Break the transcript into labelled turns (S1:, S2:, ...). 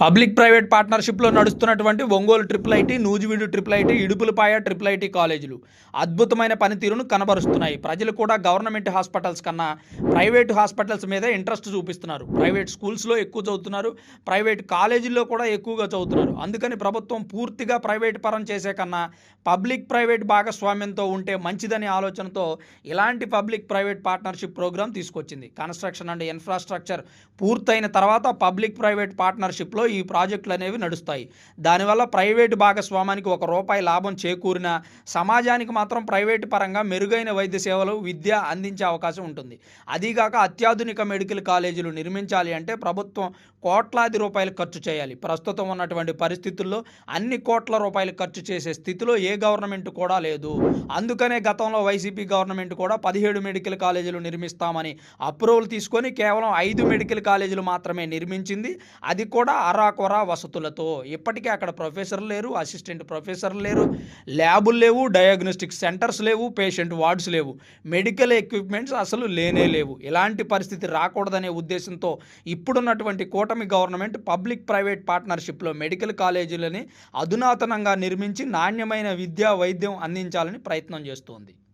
S1: Public private పార్ట్నర్షిప్లో నడుస్తున్నటువంటి Ongole triple IT Nuzvid triple IT Idupulapaya triple IT కాలేజీలు అద్భుతమైన పనితీరును కనబరుస్తున్నాయి. ప్రజలు కూడా గవర్నమెంట్ హాస్పిటల్స్ కన్నా ప్రైవేట్ హాస్పిటల్స్ మీద ఇంట్రెస్ట్ చూపిస్తున్నారు. ప్రైవేట్ స్కూల్స్లో ఎక్కువ చదువుతున్నారు. ప్రైవేట్ కాలేజీల్లో కూడా ఎక్కువగా చదువుతున్నారు. అందుకని ప్రభుత్వం పూర్తిగా ప్రైవేట్ పరం చేసే కన్నా పబ్లిక్ ప్రైవేట్ భాగస్వామ్యంతో ఉంటే మంచిదనే ఆలోచనతో ఇలాంటి పబ్లిక్ ప్రైవేట్ పార్ట్నర్షిప్ ప్రోగ్రాం తీసుకొచ్చింది. కన్స్ట్రక్షన్ అండ్ ఇన్ఫ్రాస్ట్రక్చర్ పూర్తయిన తర్వాత పబ్లిక్ ప్రైవేట్ పార్ట్నర్షిప్లో ఈ ప్రాజెక్టులు అనేవి నడుస్తాయి. దానివల్ల ప్రైవేటు భాగస్వామానికి ఒక రూపాయి లాభం చేకూరినా సమాజానికి మాత్రం ప్రైవేటు పరంగా మెరుగైన వైద్య సేవలు విద్య అందించే అవకాశం ఉంటుంది. అదీగాక అత్యాధునిక మెడికల్ కాలేజీలు నిర్మించాలి అంటే ప్రభుత్వం కోట్లాది రూపాయలు ఖర్చు చేయాలి. ప్రస్తుతం ఉన్నటువంటి పరిస్థితుల్లో అన్ని కోట్ల రూపాయలు ఖర్చు చేసే స్థితిలో ఏ గవర్నమెంట్ కూడా లేదు. అందుకనే గతంలో వైసీపీ గవర్నమెంట్ కూడా పదిహేడు మెడికల్ కాలేజీలు నిర్మిస్తామని అప్రూవల్ తీసుకొని కేవలం ఐదు మెడికల్ కాలేజీలు మాత్రమే నిర్మించింది. అది కూడా అరాకొరా వసతులతో. ఇప్పటికే అక్కడ ప్రొఫెసర్లు లేరు అసిస్టెంట్ ప్రొఫెసర్లు లేరు ల్యాబులు లేవు డయాగ్నోస్టిక్ సెంటర్స్ లేవు పేషెంట్ వార్డ్స్ లేవు. మెడికల్ ఎక్విప్మెంట్స్ అసలు లేనే లేవు. ఇలాంటి పరిస్థితి రాకూడదనే ఉద్దేశంతో ఇప్పుడున్నటువంటి కూటమి గవర్నమెంట్ పబ్లిక్ ప్రైవేట్ పార్ట్నర్షిప్లో మెడికల్ కాలేజీలని అధునాతనంగా నిర్మించి నాణ్యమైన విద్యా వైద్యం అందించాలని ప్రయత్నం చేస్తోంది.